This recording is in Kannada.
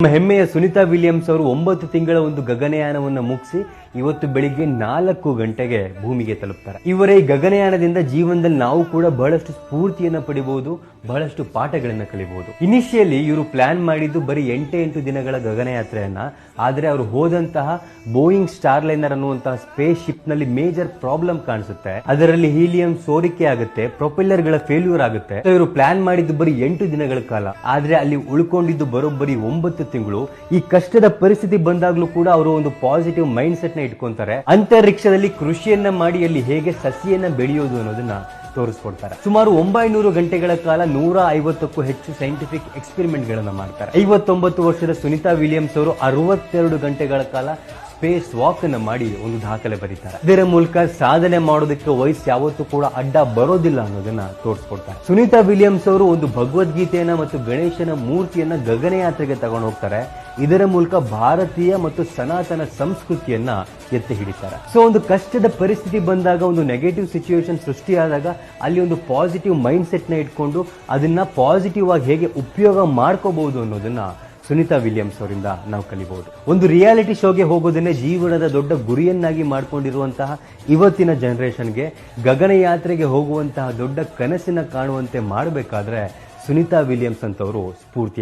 ನಮ್ಮ ಹೆಮ್ಮೆಯ ಸುನಿತಾ ವಿಲಿಯಮ್ಸ್ ಅವರು ಒಂಬತ್ತು ತಿಂಗಳ ಒಂದು ಗಗನಯಾನವನ್ನು ಮುಗಿಸಿ ಇವತ್ತು ಬೆಳಿಗ್ಗೆ ನಾಲ್ಕು ಗಂಟೆಗೆ ಭೂಮಿಗೆ ತಲುಪ್ತಾರೆ. ಇವರ ಈ ಗಗನಯಾನದಿಂದ ಜೀವನದಲ್ಲಿ ನಾವು ಕೂಡ ಬಹಳಷ್ಟು ಸ್ಫೂರ್ತಿಯನ್ನ ಪಡಿಬಹುದು ಬಹಳಷ್ಟು ಪಾಠಗಳನ್ನು ಕಲಿಬಹುದು ಇನಿಷಿಯಲಿ ಇವರು ಪ್ಲಾನ್ ಮಾಡಿದ್ದು ಬರೀ ಎಂಟು ಎಂಟು ದಿನಗಳ ಗಗನಯಾತ್ರೆಯನ್ನ, ಆದರೆ ಅವರು ಹೋದಂತಹ ಬೋಯಿಂಗ್ ಸ್ಟಾರ್ ಲೈನರ್ ಅನ್ನುವಂತಹ ಸ್ಪೇಸ್ ಶಿಪ್ನಲ್ಲಿ ಮೇಜರ್ ಪ್ರಾಬ್ಲಮ್ ಕಾಣಿಸುತ್ತೆ. ಅದರಲ್ಲಿ ಹೀಲಿಯಂ ಸೋರಿಕೆ ಆಗುತ್ತೆ ಪ್ರೊಪೆಲ್ಲರ್ಗಳ ಫೇಲ್ಯೂರ್ ಆಗುತ್ತೆ ಇವರು ಪ್ಲಾನ್ ಮಾಡಿದ್ದು ಬರೀ ಎಂಟು ದಿನಗಳ ಕಾಲ. ಆದ್ರೆ ಅಲ್ಲಿ ಉಳ್ಕೊಂಡಿದ್ದು ಬರೋಬ್ಬರಿ ಒಂಬತ್ತು ತಿಂಗಳು, ಈ ಕಷ್ಟದ ಪರಿಸ್ಥಿತಿ ಬಂದಾಗ್ಲೂ ಕೂಡ ಅವರು ಒಂದು ಪಾಸಿಟಿವ್ ಮೈಂಡ್ ಸೆಟ್ನ ಇಟ್ಕೊಂತಾರೆ. ಅಂತರಿಕ್ಷದಲ್ಲಿ ಕೃಷಿಯನ್ನ ಮಾಡಿ ಅಲ್ಲಿ ಹೇಗೆ ಸಸಿಯನ್ನ ಬೆಳೆಯೋದು ಅನ್ನೋದನ್ನ ತೋರಿಸ್ಕೊಡ್ತಾರೆ. ಸುಮಾರು ಒಂಬೈನೂರು ಗಂಟೆಗಳ ಕಾಲ ನೂರ ಐವತ್ತಕ್ಕೂ ಹೆಚ್ಚು ಸೈಂಟಿಫಿಕ್ ಎಕ್ಸ್ಪೆರಿಮೆಂಟ್ ಗಳನ್ನ ಮಾಡ್ತಾರೆ. ಐವತ್ತೊಂಬತ್ತು ವರ್ಷದ ಸುನಿತಾ ವಿಲಿಯಮ್ಸ್ ಅವರು ಅರವತ್ತೆರಡು ಗಂಟೆಗಳ ಕಾಲ ಸ್ಪೇಸ್ ವಾಕ್ ಅನ್ನ ಮಾಡಿ ಒಂದು ದಾಖಲೆ ಬರೀತಾರೆ. ಇದರ ಮೂಲಕ ಸಾಧನೆ ಮಾಡೋದಕ್ಕೆ ವಯಸ್ಸು ಯಾವತ್ತೂ ಕೂಡ ಅಡ್ಡ ಬರೋದಿಲ್ಲ ಅನ್ನೋದನ್ನ ತೋರಿಸ್ಕೊಡ್ತಾರೆ. ಸುನೀತಾ ವಿಲಿಯಮ್ಸ್ ಅವರು ಒಂದು ಭಗವದ್ಗೀತೆಯನ್ನ ಮತ್ತು ಗಣೇಶನ ಮೂರ್ತಿಯನ್ನ ಗಗನಯಾತ್ರೆಗೆ ತಗೊಂಡು ಹೋಗ್ತಾರೆ. ಇದರ ಮೂಲಕ ಭಾರತೀಯ ಮತ್ತು ಸನಾತನ ಸಂಸ್ಕೃತಿಯನ್ನ ಎತ್ತಿ ಹಿಡಿತಾರೆ. ಸೊ, ಒಂದು ಕಷ್ಟದ ಪರಿಸ್ಥಿತಿ ಬಂದಾಗ, ಒಂದು ನೆಗೆಟಿವ್ ಸಿಚುವೇಶನ್ ಸೃಷ್ಟಿಯಾದಾಗ ಅಲ್ಲಿ ಒಂದು ಪಾಸಿಟಿವ್ ಮೈಂಡ್ ಸೆಟ್ನ ಇಟ್ಕೊಂಡು ಅದನ್ನ ಪಾಸಿಟಿವ್ ಆಗಿ ಹೇಗೆ ಉಪಯೋಗ ಮಾಡ್ಕೋಬಹುದು ಅನ್ನೋದನ್ನ ಸುನಿತಾ ವಿಲಿಯಮ್ಸ್ ಅವರಿಂದ ನಾವು ಕಲಿಬಹುದು. ಒಂದು ರಿಯಾಲಿಟಿ ಶೋಗೆ ಹೋಗೋದನ್ನೇ ಜೀವನದ ದೊಡ್ಡ ಗುರಿಯನ್ನಾಗಿ ಮಾಡಿಕೊಂಡಿರುವಂತಹ ಇವತ್ತಿನ ಜನರೇಷನ್ಗೆ ಗಗನಯಾತ್ರೆಗೆ ಹೋಗುವಂತಹ ದೊಡ್ಡ ಕನಸಿನ ಕಾಣುವಂತೆ ಮಾಡಬೇಕಾದ್ರೆ ಸುನಿತಾ ವಿಲಿಯಮ್ಸ್ ಅಂತವರು ಸ್ಫೂರ್ತಿ